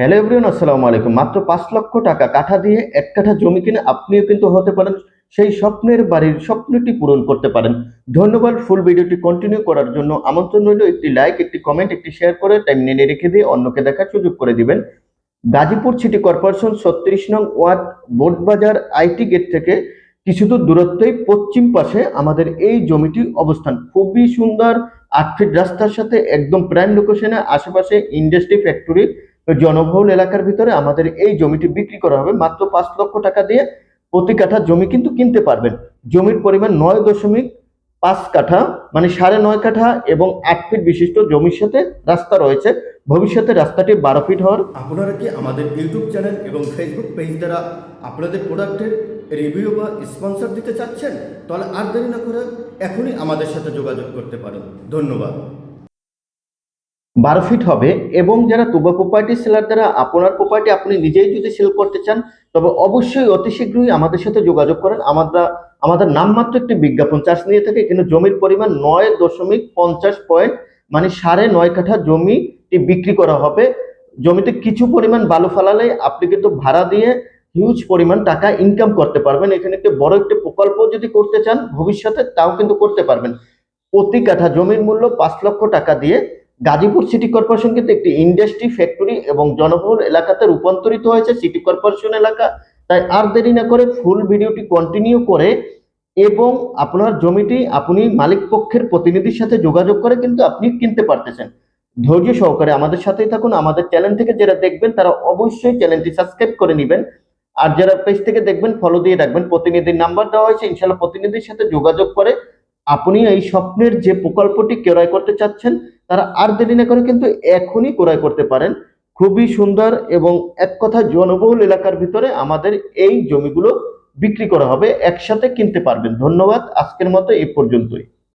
Hello everyone আসসালামু আলাইকুম। মাত্র পাঁচ লক্ষ টাকা কাঠা দিয়ে এক কাঠা জমি কিনে আপনিও কিন্তু হতে পারেন, সেই স্বপ্নের বাড়ির স্বপ্নটি পূরণ করতে পারেন। ধন্যবাদ ফুল ভিডিওটি কন্টিনিউ করার জন্য। আমন্ত্রণ রইল একটি লাইক একটি কমেন্ট একটি শেয়ার করে টাইম নিয়ে রেখে দিয়ে অন্যকে দেখার সুযোগ করে দিবেন। গাজীপুর সিটি কর্পোরেশন ছত্রিশ নং ওয়ার্ড, বোটবাজার আইটি গেট থেকে কিছু দূর দূরত্বেই পশ্চিম পাশে আমাদের এই জমিটি অবস্থান। খুবই সুন্দর আট ফিট রাস্তার সাথে একদম প্রাইম লোকেশনে আশেপাশে ইন্ডাস্ট্রি ফ্যাক্টরি জনবহুল এলাকার ভিতরে আমাদের এই জমিটি বিক্রি করা হবে মাত্র পাঁচ লক্ষ টাকা দিয়ে। প্রতি কাঠা জমি কিন্তু কিনতে পারবেন। জমির পরিমাণ নয় দশমিক পাঁচ কাঠা মানে সাড়ে নয় কাঠা এবং আট ফিট বিশিষ্ট জমির সাথে রাস্তা রয়েছে। ভবিষ্যতে রাস্তাটি বারো ফিট হওয়ার আপনারা কি আমাদের ইউটিউব চ্যানেল এবং ফেসবুক পেজ দ্বারা আপনাদের প্রোডাক্টের রিভিউ বা স্পন্সর দিতে চাচ্ছেন? তাহলে আর দেরি না করে এখনই আমাদের সাথে যোগাযোগ করতে পারেন। ধন্যবাদ। বারো ফিট হবে এবং যারা তুবা প্রপার্টি সেলার দ্বারা আপনার প্রপার্টি আপনি নিজেই যদি সেল করতে চান, তবে অবশ্যই অতি শীঘ্রই আমাদের সাথে যোগাযোগ করেন। আমরা আমাদের নামমাত্র একটি বিজ্ঞাপন চার্জ নিয়ে থাকে। কিন্তু জমির পরিমাণ নয় দশমিক পঞ্চাশ পয়েন্ট মানে সাড়ে নয় কাঠা জমিটি বিক্রি করা হবে। জমিতে কিছু পরিমাণ বালু ফালালে আপনি কিন্তু ভাড়া দিয়ে হিউজ পরিমাণ টাকা ইনকাম করতে পারবেন। এখানে একটি বড় একটি প্রকল্প যদি করতে চান, ভবিষ্যতে তাও কিন্তু করতে পারবেন। প্রতি কাঠা জমির মূল্য পাঁচ লক্ষ টাকা দিয়ে গাজীপুর সিটি কর্পোরেশন কিন্তু একটি ইন্ডাস্ট্রি ফ্যাক্টরি এবং জনবহুল এলাকাতে রূপান্তরিত হয়েছে সিটি কর্পোরেশন এলাকা। তাই আর দেরি না করে ফুল ভিডিওটি কন্টিনিউ করে এবং আপনার জমিটি আপনি মালিক পক্ষের প্রতিনিধির সাথে যোগাযোগ করে কিন্তু আপনি কিনতে পারতেছেন। ধৈর্য সহকারে আমাদের সাথেই থাকুন। আমাদের চ্যানেল থেকে যারা দেখবেন তারা অবশ্যই চ্যানেলটি সাবস্ক্রাইব করে নেবেন। আর যারা পেজ থেকে দেখবেন ফলো দিয়ে রাখবেন। প্রতিনিধির নাম্বার দেওয়া হয়েছে। ইনশাল্লাহ প্রতিনিধির সাথে যোগাযোগ করে আপনি এই স্বপ্নের যে প্রকল্পটি ক্রয় করতে চাচ্ছেন, তারা আর দেরি না করে কিন্তু এখনই ক্রয় করতে পারেন। খুবই সুন্দর এবং এক কথা জনবহুল এলাকার ভিতরে আমাদের এই জমিগুলো বিক্রি করা হবে, একসাথে কিনতে পারবেন। ধন্যবাদ, আজকের মতো এ পর্যন্তই।